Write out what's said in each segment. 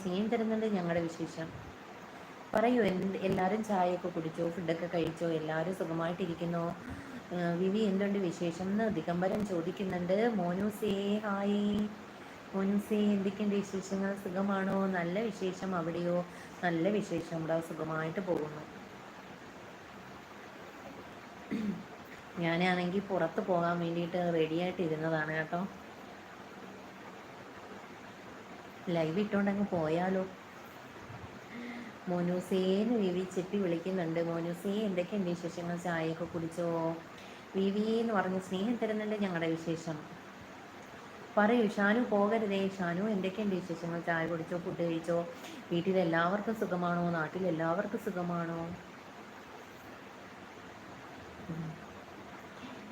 Scene തരുന്നുണ്ട് ഞങ്ങളുടെ വിശേഷം. പറയൂ എല്ലാവരും ചായയൊക്കെ കുടിച്ചോ? ഫുഡൊക്കെ കഴിച്ചോ? എല്ലാവരും സുഖമായിട്ടിരിക്കുന്നു? വിവി എന്തുണ്ട് വിശേഷം? എന്ന് ദിഗംബരൻ ചോദിക്കുന്നുണ്ട്. മോനൂസേ ഹായ്. മോനൂസേ എന്തൊക്കെയുണ്ട് വിശേഷങ്ങൾ? സുഖമാണോ? നല്ല വിശേഷം അവിടെയോ? നല്ല വിശേഷം ഇവിടെ സുഖമായിട്ട് പോകുന്നു. ഞാനാണെങ്കിൽ പുറത്ത് പോകാൻ വേണ്ടിയിട്ട് റെഡിയായിട്ട് ഇരുന്നതാണ് കേട്ടോ. ലൈവ് ഇട്ടുകൊണ്ടങ്ങ് പോയാലോ? മോനൂസേന്ന് വിവി ചെപ്പി വിളിക്കുന്നുണ്ട്. മോനൂസേ എന്തൊക്കെയുണ്ട് വിശേഷങ്ങൾ? ചായയൊക്കെ കുടിച്ചോ? വിവി എന്ന് പറഞ്ഞ് സ്നേഹം തരുന്നുണ്ട് ഞങ്ങളുടെ വിശേഷം. പറയൂ ഷാനു പോകരുതേ. ഷാനു എന്തൊക്കെയുണ്ട് വിശേഷങ്ങൾ? ചായ കുടിച്ചോ? ഫുഡ് കഴിച്ചോ? വീട്ടിൽ എല്ലാവർക്കും സുഖമാണോ? നാട്ടിൽ എല്ലാവർക്കും സുഖമാണോ?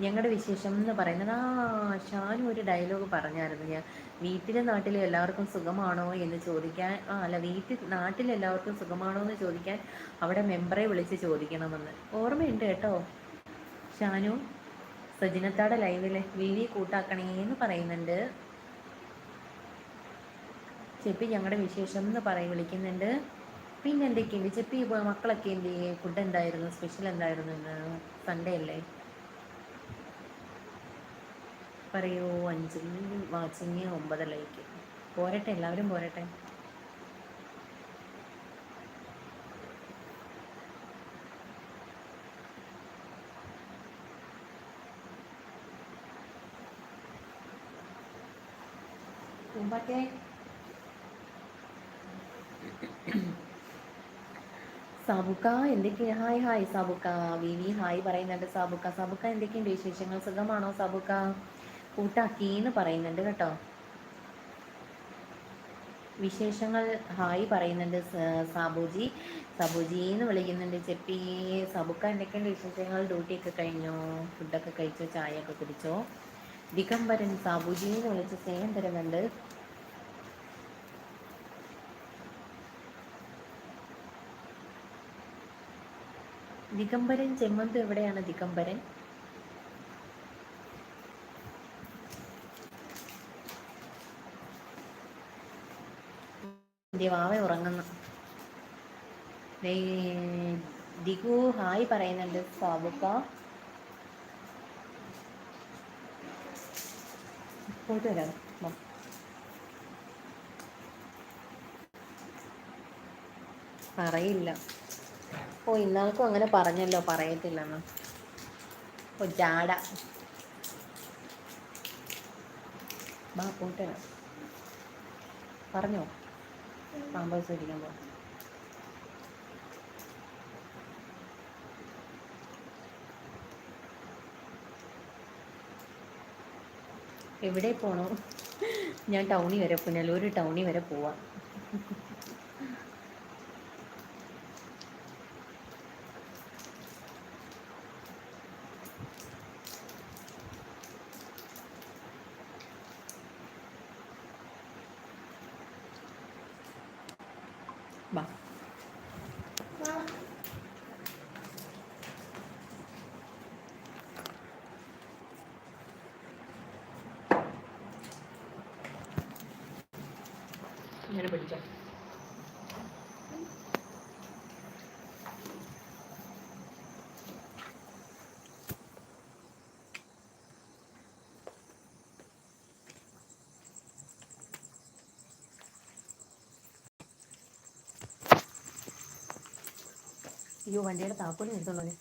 ഞങ്ങളുടെ വിശേഷം എന്ന് പറയുന്നത് ആ ഷാനു ഒരു ഡയലോഗ് പറഞ്ഞായിരുന്നു. ഞാൻ വീട്ടിലെ നാട്ടിലെ എല്ലാവർക്കും സുഖമാണോ? എന്ന് ചോദിക്കാൻ ആ അല്ല വീട്ടിൽ നാട്ടിൽ എല്ലാവർക്കും സുഖമാണോ എന്ന് ചോദിക്കാൻ അവിടെ മെമ്പറെ വിളിച്ച് ചോദിക്കണമെന്ന്. ഓർമ്മയുണ്ട് കേട്ടോ? ഷാനു സജിനത്താടെ ലൈവിൽ വീഡിയോ കൂട്ടാക്കണേ എന്ന് പറയുന്നുണ്ട്. ചെപ്പി ഞങ്ങളുടെ വിശേഷം എന്ന് പറയും വിളിക്കുന്നുണ്ട്. പിന്നെ എന്തൊക്കെയുണ്ട് ചെപ്പി മക്കളൊക്കെ എന്ത് ഫുഡ് എന്തായിരുന്നു? സ്പെഷ്യൽ എന്തായിരുന്നു സൺഡേ അല്ലേ? പറയൂ അഞ്ചിൽ വാച്ചിങ് ഒമ്പതരയ്ക്ക് പോരട്ടെ എല്ലാവരും പോരട്ടെ. സാബുക്ക എന്തൊക്കെയാ ഹായ് ഹായ് സാബുക്ക. വി വി ഹായ് പറയുന്നുണ്ട് സാബുക്ക. സാബുക്ക എന്തൊക്കെയുണ്ട് വിശേഷങ്ങൾ? സുഖമാണോ സാബുക്ക? കൂട്ടാക്കി എന്ന് പറയുന്നുണ്ട് കേട്ടോ. വിശേഷങ്ങൾ ഹായ് പറയുന്നുണ്ട് സാബുജി സാബുജി. എന്ന് വിളിക്കുന്നുണ്ട് ചെപ്പി സബുക്ക എന്തൊക്കെയുണ്ട് വിശേഷങ്ങൾ? ഡ്യൂട്ടി ഒക്കെ കഴിഞ്ഞോ? ഫുഡൊക്കെ കഴിച്ചോ? ചായ ഒക്കെ കുടിച്ചോ? ദിഗംബരൻ സാബുജി എന്ന് വിളിച്ച് സ്നേഹം തരുന്നുണ്ട്. ദിഗംബരൻ ചെമ്മന്ത് എവിടെയാണ്? ദിഗംബരൻ? വാവ ഉറങ്ങുന്നു. ദിഗു ഹായ് പറയുന്നുണ്ട്. സാബുക്ക പറയില്ല. ഓ ഇന്നാൾക്കും അങ്ങനെ പറഞ്ഞല്ലോ. പറയത്തില്ലെന്ന്. ഓ ജാട ബാ പോട്ടെ പറഞ്ഞോ? പാമ്പേഴ്സ് ഇരിക്കുമ്പോൾ എവിടെ പോണോ? ഞാൻ ടൗണിൽ വരെ പുനലൂർ ടൗണിൽ വരെ പോവാം. ബാ ഇങ്ങനെ പിടിച്ചോ. അയ്യോ വണ്ടിയുടെ താക്കോലും എടുത്തോളൂ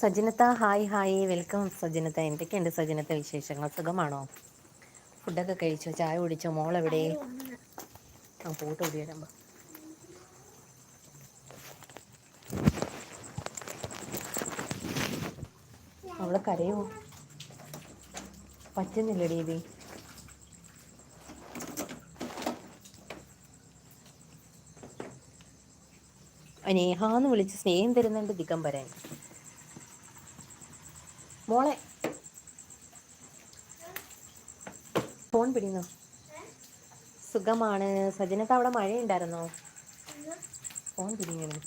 സജിനത്ത ഹായ് ഹായ്. വെൽക്കം സജിനത്ത. എന്തൊക്കെയുണ്ട് സജിനത്തെ വിശേഷങ്ങൾ? സുഖമാണോ? ഫുഡൊക്കെ കഴിച്ചോ? ചായ കുടിച്ചോ? മോളെവിടെ? ആ ഫോട്ടോ ഓടി വരുമ്പോ അവളെ കരയോ? പറ്റുന്നില്ല പറ്റുന്നില്ലടി എന്ന് വിളിച്ച് സ്നേഹം തരുന്നുണ്ട് ദിഗംബരൻ. മോളെ. ഫോൺ പിടിയുന്നു സുഖമാണ്. സജനത്ത് അവിടെ മഴയുണ്ടായിരുന്നോ? ഫോൺ പിടിങ്ങനെ